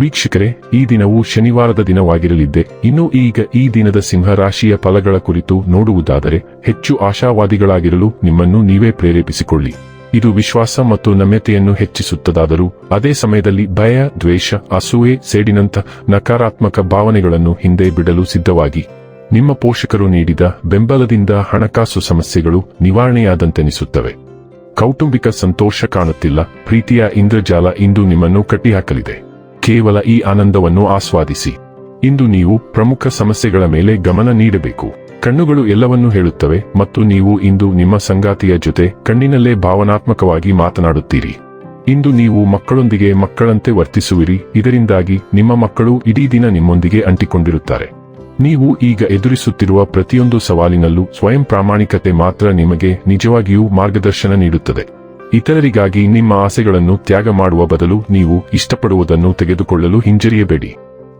ವೀಕ್ಷಕರೇ, ಈ ದಿನವು ಶನಿವಾರದ ದಿನವಾಗಿರಲಿದ್ದೆ. ಇನ್ನು ಈಗ ಈ ದಿನದ ಸಿಂಹ ರಾಶಿಯ ಫಲಗಳ ಕುರಿತು ನೋಡುವುದಾದರೆ, ಹೆಚ್ಚು ಆಶಾವಾದಿಗಳಾಗಿರಲು ನಿಮ್ಮನ್ನು ನೀವೇ ಪ್ರೇರೇಪಿಸಿಕೊಳ್ಳಿ. ಇದು ವಿಶ್ವಾಸ ಮತ್ತು ನಮ್ಯತೆಯನ್ನು ಹೆಚ್ಚಿಸುತ್ತದಾದರೂ, ಅದೇ ಸಮಯದಲ್ಲಿ ಭಯ, ದ್ವೇಷ, ಅಸೂಯೆ, ಸೇಡಿನಂಥ ನಕಾರಾತ್ಮಕ ಭಾವನೆಗಳನ್ನು ಹಿಂದೆ ಬಿಡಲು ಸಿದ್ಧವಾಗಿ. ನಿಮ್ಮ ಪೋಷಕರು ನೀಡಿದ ಬೆಂಬಲದಿಂದ ಹಣಕಾಸು ಸಮಸ್ಯೆಗಳು ನಿವಾರಣೆಯಾದಂತೆನಿಸುತ್ತವೆ. ಕೌಟುಂಬಿಕ ಸಂತೋಷ ಕಾಣುತ್ತಿಲ್ಲ. ಪ್ರೀತಿಯ ಇಂದ್ರಜಾಲ ಇಂದು ನಿಮ್ಮನ್ನು ಕಟ್ಟಿಹಾಕಲಿದೆ. ಕೇವಲ ಈ ಆನಂದವನ್ನು ಆಸ್ವಾದಿಸಿ. ಇಂದು ನೀವು ಪ್ರಮುಖ ಸಮಸ್ಯೆಗಳ ಮೇಲೆ ಗಮನ ನೀಡಬೇಕು. ಕಣ್ಣುಗಳು ಎಲ್ಲವನ್ನೂ ಹೇಳುತ್ತವೆ ಮತ್ತು ನೀವು ಇಂದು ನಿಮ್ಮ ಸಂಗಾತಿಯ ಜೊತೆ ಕಣ್ಣಿನಲ್ಲೇ ಭಾವನಾತ್ಮಕವಾಗಿ ಮಾತನಾಡುತ್ತೀರಿ. ಇಂದು ನೀವು ಮಕ್ಕಳೊಂದಿಗೆ ಮಕ್ಕಳಂತೆ ವರ್ತಿಸುವಿರಿ. ಇದರಿಂದಾಗಿ ನಿಮ್ಮ ಮಕ್ಕಳು ಇಡೀ ದಿನ ನಿಮ್ಮೊಂದಿಗೆ ಅಂಟಿಕೊಂಡಿರುತ್ತಾರೆ. ನೀವು ಈಗ ಎದುರಿಸುತ್ತಿರುವ ಪ್ರತಿಯೊಂದು ಸವಾಲಿನಲ್ಲೂ ಸ್ವಯಂ ಪ್ರಾಮಾಣಿಕತೆ ಮಾತ್ರ ನಿಮಗೆ ನಿಜವಾಗಿಯೂ ಮಾರ್ಗದರ್ಶನ ನೀಡುತ್ತದೆ. ಇತರರಿಗಾಗಿ ನಿಮ್ಮ ಆಸೆಗಳನ್ನು ತ್ಯಾಗ ಮಾಡುವ ಬದಲು ನೀವು ಇಷ್ಟಪಡುವುದನ್ನು ತೆಗೆದುಕೊಳ್ಳಲು ಹಿಂಜರಿಯಬೇಡಿ.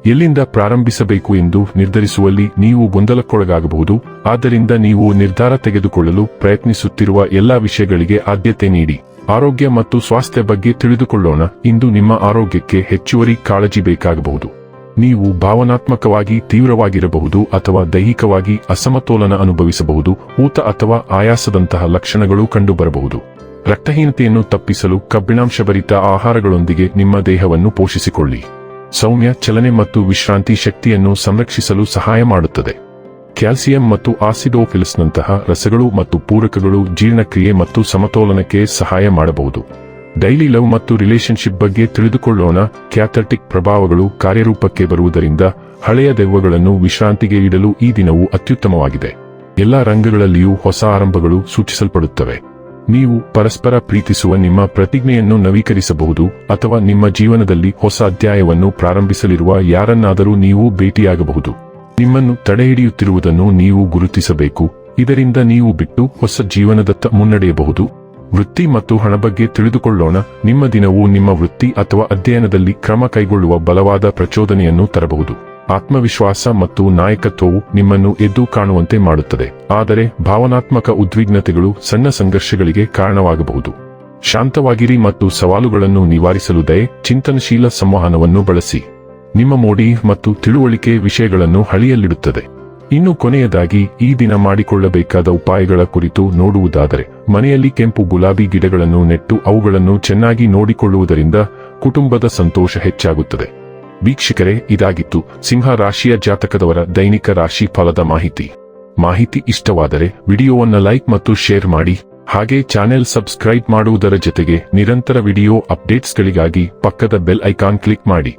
ಎಲ್ಲಿಂದ ಪ್ರಾರಂಭಿಸಬೇಕು ಎಂದು ನಿರ್ಧರಿಸುವಲ್ಲಿ ನೀವು ಗೊಂದಲಕ್ಕೊಳಗಾಗಬಹುದು, ಆದ್ದರಿಂದ ನೀವು ನಿರ್ಧಾರ ತೆಗೆದುಕೊಳ್ಳಲು ಪ್ರಯತ್ನಿಸುತ್ತಿರುವ ಎಲ್ಲಾ ವಿಷಯಗಳಿಗೆ ಆದ್ಯತೆ ನೀಡಿ. ಆರೋಗ್ಯ ಮತ್ತು ಸ್ವಾಸ್ಥ್ಯ ಬಗ್ಗೆ ತಿಳಿದುಕೊಳ್ಳೋಣ, ಇಂದು ನಿಮ್ಮ ಆರೋಗ್ಯಕ್ಕೆ ಹೆಚ್ಚುವರಿ ಕಾಳಜಿ ಬೇಕಾಗಬಹುದು. ನೀವು ಭಾವನಾತ್ಮಕವಾಗಿ ತೀವ್ರವಾಗಿರಬಹುದು ಅಥವಾ ದೈಹಿಕವಾಗಿ ಅಸಮತೋಲನ ಅನುಭವಿಸಬಹುದು, ಊತ ಅಥವಾ ಆಯಾಸದಂತಹ ಲಕ್ಷಣಗಳು ಕಂಡುಬರಬಹುದು. ರಕ್ತಹೀನತೆಯನ್ನು ತಪ್ಪಿಸಲು ಕಬ್ಬಿಣಾಂಶಭರಿತ ಆಹಾರಗಳೊಂದಿಗೆ ನಿಮ್ಮ ದೇಹವನ್ನು ಪೋಷಿಸಿಕೊಳ್ಳಿ. ಸೌಮ್ಯ, ಚಲನೆ ಮತ್ತು ವಿಶ್ರಾಂತಿ ಶಕ್ತಿಯನ್ನು ಸಂರಕ್ಷಿಸಲು ಸಹಾಯ ಮಾಡುತ್ತದೆ. ಕ್ಯಾಲ್ಸಿಯಂ ಮತ್ತು ಆಸಿಡೋಫಿಲ್ಸ್ನಂತಹ ರಸಗಳು ಮತ್ತು ಪೂರಕಗಳು ಜೀರ್ಣಕ್ರಿಯೆ ಮತ್ತು ಸಮತೋಲನಕ್ಕೆ ಸಹಾಯ ಮಾಡಬಹುದು. ಡೈಲಿ ಲವ್ ಮತ್ತು ರಿಲೇಶನ್ಶಿಪ್ ಬಗ್ಗೆ ತಿಳಿದುಕೊಳ್ಳೋಣ. ಕ್ಯಾಥರ್ಟಿಕ್ ಪ್ರಭಾವಗಳು ಕಾರ್ಯರೂಪಕ್ಕೆ ಬರುವುದರಿಂದ ಹಳೆಯ ದೆವ್ವಗಳನ್ನು ವಿಶ್ರಾಂತಿಗೆ ಇಡಲು ಈ ದಿನವು ಅತ್ಯುತ್ತಮವಾಗಿದೆ. ಎಲ್ಲಾ ರಂಗಗಳಲ್ಲಿಯೂ ಹೊಸ ಆರಂಭಗಳು ಸೂಚಿಸಲ್ಪಡುತ್ತವೆ. ನೀವು ಪರಸ್ಪರ ಪ್ರೀತಿಸುವ ನಿಮ್ಮ ಪ್ರತಿಜ್ಞೆಯನ್ನು ನವೀಕರಿಸಬಹುದು ಅಥವಾ ನಿಮ್ಮ ಜೀವನದಲ್ಲಿ ಹೊಸ ಅಧ್ಯಾಯವನ್ನು ಪ್ರಾರಂಭಿಸಲಿರುವ ಯಾರನ್ನಾದರೂ ನೀವು ಭೇಟಿಯಾಗಬಹುದು. ನಿಮ್ಮನ್ನು ತಡೆಹಿಡಿಯುತ್ತಿರುವುದನ್ನು ನೀವು ಗುರುತಿಸಬೇಕು. ಇದರಿಂದ ನೀವು ಬಿಟ್ಟು ಹೊಸ ಜೀವನದತ್ತ ಮುನ್ನಡೆಯಬಹುದು. ವೃತ್ತಿ ಮತ್ತು ಹಣ ಬಗ್ಗೆ ತಿಳಿದುಕೊಳ್ಳೋಣ. ನಿಮ್ಮ ದಿನವು ನಿಮ್ಮ ವೃತ್ತಿ ಅಥವಾ ಅಧ್ಯಯನದಲ್ಲಿ ಕ್ರಮ ಕೈಗೊಳ್ಳುವ ಬಲವಾದ ಪ್ರಚೋದನೆಯನ್ನು ತರಬಹುದು. ಆತ್ಮವಿಶ್ವಾಸ ಮತ್ತು ನಾಯಕತ್ವವು ನಿಮ್ಮನ್ನು ಎದ್ದು ಕಾಣುವಂತೆ ಮಾಡುತ್ತದೆ. ಆದರೆ ಭಾವನಾತ್ಮಕ ಉದ್ವಿಗ್ನತೆಗಳು ಸಣ್ಣ ಸಂಘರ್ಷಗಳಿಗೆ ಕಾರಣವಾಗಬಹುದು. ಶಾಂತವಾಗಿರಿ ಮತ್ತು ಸವಾಲುಗಳನ್ನು ನಿವಾರಿಸಲು ದಯೆ, ಚಿಂತನಶೀಲ ಸಂವಹನವನ್ನು ಬಳಸಿ. ನಿಮ್ಮ ಮೋಡಿ ಮತ್ತು ತಿಳುವಳಿಕೆ ವಿಷಯಗಳನ್ನು ಹಳಿಯಲ್ಲಿಡುತ್ತದೆ. ಇನ್ನು ಕೊನೆಯದಾಗಿ ಈ ದಿನ ಮಾಡಿಕೊಳ್ಳಬೇಕಾದ ಉಪಾಯಗಳ ಕುರಿತು ನೋಡುವುದಾದರೆ, ಮನೆಯಲ್ಲಿ ಕೆಂಪು ಗುಲಾಬಿ ಗಿಡಗಳನ್ನು ನೆಟ್ಟು ಅವುಗಳನ್ನು ಚೆನ್ನಾಗಿ ನೋಡಿಕೊಳ್ಳುವುದರಿಂದ ಕುಟುಂಬದ ಸಂತೋಷ ಹೆಚ್ಚಾಗುತ್ತದೆ. ವೀಕ್ಷಕರೇ, ಇದಾಗಿತ್ತು ಸಿಂಹ ರಾಶಿಯ ಜಾತಕದವರ ದೈನಿಕ ರಾಶಿ ಫಲದ ಮಾಹಿತಿ. ಮಾಹಿತಿ ಇಷ್ಟವಾದರೆ ವಿಡಿಯೋವನ್ನು ಲೈಕ್ ಮತ್ತು ಶೇರ್ ಮಾಡಿ, ಹಾಗೆ ಚಾನೆಲ್ ಸಬ್ಸ್ಕ್ರೈಬ್ ಮಾಡುವುದರ ಜೊತೆಗೆ ನಿರಂತರ ವಿಡಿಯೋ ಅಪ್ಡೇಟ್ಸ್ಗಳಿಗಾಗಿ ಪಕ್ಕದ ಬೆಲ್ ಐಕಾನ್ ಕ್ಲಿಕ್ ಮಾಡಿ.